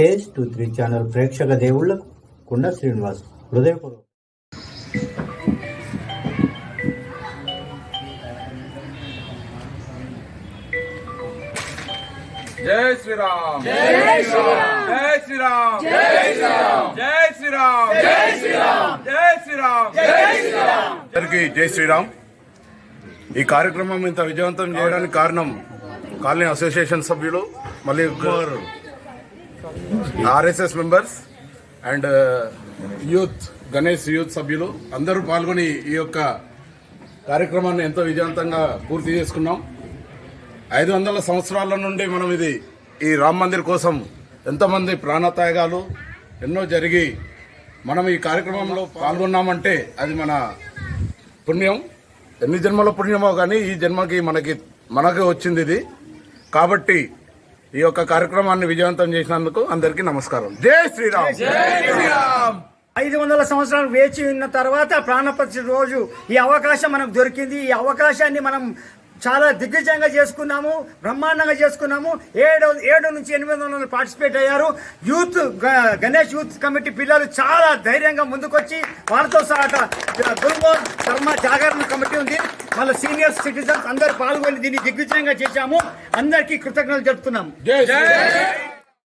KS two three channel ప్రేక్షక దేవుళ్ళకు కుండ శ్రీనివాస్ హృదయపూర్వక జై శ్రీరామ్. జై శ్రీరామ్. జై శ్రీరామ్. జై శ్రీరామ్. జై శ్రీరామ్. జై శ్రీరామ్. జై శ్రీరామ్. జై శ్రీరామ్. అందరికీ జై శ్రీరామ్. ఈ కార్యక్రమం ఇంత విజయవంతం చేయడానికి కారణం కాలనీ అసోసియేషన్ సభ్యులు మళ్ళీ RSS members and youth Ganesh youth సభ్యులు అందరూ పాల్గొని ఈ యొక్క కార్యక్రమాన్ని ఎంతో విజయవంతంగా పూర్తి చేసుకున్నాం. ఐదు వందల సంవత్సరాల నుండి మనం ఇది ఈ రామ్ మందిర్ కోసం ఎంతోమంది ప్రాణత్యాగాలు ఎన్నో జరిగి మనం ఈ కార్యక్రమంలో పాల్గొన్నామంటే అది మన పుణ్యం. ఎన్ని జన్మల పుణ్యమో కానీ ఈ జన్మకి మనకి మనకి వచ్చింది ఇది. కాబట్టి ఈ యొక్క కార్యక్రమాన్ని విజయవంతం చేసినందుకు అందరికీ నమస్కారం. జై శ్రీరామ్. ఐదు వందల సంవత్సరాలు వేచి ఉన్న తర్వాత ప్రాణపతి రోజు ఈ అవకాశం మనకు దొరికింది. ఈ అవకాశాన్ని మనం చాలా దిగ్గజంగా చేసుకున్నాము బ్రహ్మాండంగా చేసుకున్నాము. ఏడు ఏడు నుంచి ఎనిమిది వందలు పార్టిసిపేట్ అయ్యారు. యూత్ గ- గణేష్ యూత్ కమిటీ పిల్లలు చాలా ధైర్యంగా ముందుకొచ్చి వాళ్ళతో సహా గురుగోన్ శర్మ జాగరణ కమిటీ ఉంది. వాళ్ళ సీనియర్ సిటిజన్స్ అందరు పాల్గొని దీన్ని దిగ్విజయంగా చేశాము. అందరికీ కృతజ్ఞతలు చెప్తున్నాము జై శ్రీరామ్